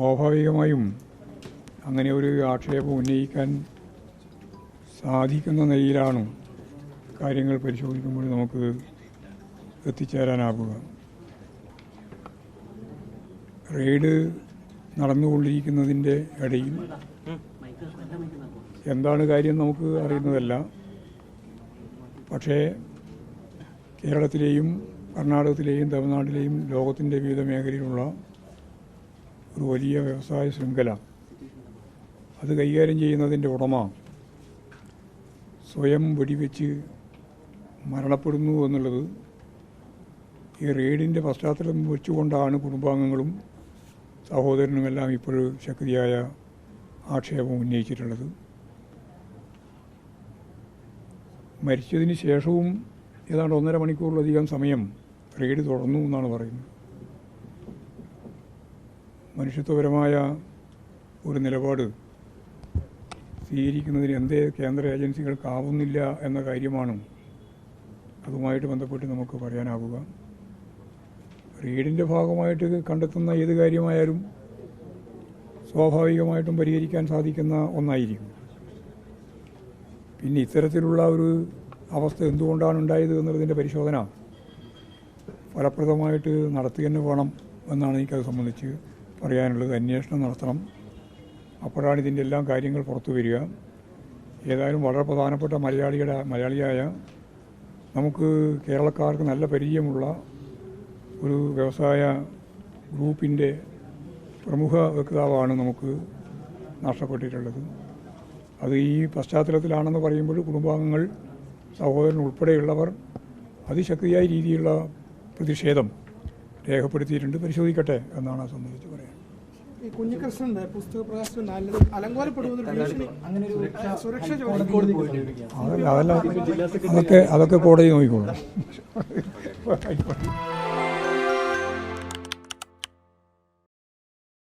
സ്വാഭാവികമായും അങ്ങനെ ഒരു ആക്ഷേപം ഉന്നയിക്കാൻ സാധിക്കുന്ന നിലയിലാണ് കാര്യങ്ങൾ പരിശോധിക്കുമ്പോൾ നമുക്ക് എത്തിച്ചേരാനാകുക റെയ്ഡ് നടന്നുകൊണ്ടിരിക്കുന്നതിന്റെ ഇടയിൽ എന്താണ് കാര്യം നമുക്ക് അറിയുന്നതല്ല. പക്ഷേ കേരളത്തിലെയും കർണാടകത്തിലെയും തമിഴ്നാട്ടിലെയും ലോകത്തിന്റെ വിവിധ മേഖലയിലുള്ള ഒരു വലിയ വ്യവസായ ശൃംഖല. അത് കൈകാര്യം ചെയ്യുന്നതിന്റെ ഉടമ സ്വയം വെടിവെച്ച് മരണപ്പെടുന്നു എന്നുള്ളത് ഈ റെയ്ഡിന്റെ പശ്ചാത്തലം വെച്ചുകൊണ്ടാണ് കുടുംബാംഗങ്ങളും സഹോദരനുമെല്ലാം ഇപ്പോൾ ശക്തിയായ ആക്ഷേപം ഉന്നയിച്ചിട്ടുള്ളത്. മരിച്ചതിന് ശേഷവും ഏതാണ്ട് ഒന്നര മണിക്കൂറിലധികം സമയം റെയ്ഡ് തുടർന്നു എന്നാണ് പറയുന്നത്. മനുഷ്യത്വപരമായ ഒരു നിലപാട് സ്വീകരിക്കുന്നതിന് എന്തേ കേന്ദ്ര ഏജൻസികൾക്കാവുന്നില്ല എന്ന കാര്യമാണ് അതുമായിട്ട് ബന്ധപ്പെട്ട് നമുക്ക് പറയാനാവുക. റീഡിന്റെ ഭാഗമായിട്ട് കണ്ടെത്തുന്ന ഏത് കാര്യമായാലും സ്വാഭാവികമായിട്ടും പരിഹരിക്കാൻ സാധിക്കുന്ന ഒന്നായിരിക്കും. പിന്നെ ഇത്തരത്തിലുള്ള ഒരു അവസ്ഥ എന്തുകൊണ്ടാണ് ഉണ്ടായത് എന്നുള്ളതിന്റെ പരിശോധന ഫലപ്രദമായിട്ട് നടത്തി തന്നെ വേണം എന്നാണ് എനിക്കത് സംബന്ധിച്ച് പറയാനുള്ളത് അന്വേഷണം നടത്തണം. അപ്പോഴാണ് ഇതിന്റെ എല്ലാം കാര്യങ്ങൾ പുറത്തു വരിക. ഏതായാലും വളരെ പ്രധാനപ്പെട്ട മലയാളിയുടെ മലയാളിയായ നമുക്ക് കേരളക്കാർക്ക് നല്ല പരിചയമുള്ള ഒരു വ്യവസായ ഗ്രൂപ്പിന്റെ പ്രമുഖ വ്യക്തിതാവാണ് നമുക്ക് നഷ്ടപ്പെട്ടിട്ടുള്ളത്. അത് ഈ പശ്ചാത്തലത്തിലാണെന്ന് പറയുമ്പോൾ കുടുംബാംഗങ്ങൾ സഹോദരൻ ഉൾപ്പെടെയുള്ളവർ അതിശക്തിയായ രീതിയിലുള്ള പ്രതിഷേധം രേഖപ്പെടുത്തിയിട്ടുണ്ട്. പരിശോധിക്കട്ടെ എന്നാണ് സംബന്ധിച്ചത് ഈ കുഞ്ഞികൃഷ്ണന്റെ പുസ്തക പ്രകാശനം ഒരു സുരക്ഷ അതൊക്കെ അതൊക്കെ കോടതി നോക്കിക്കോളും.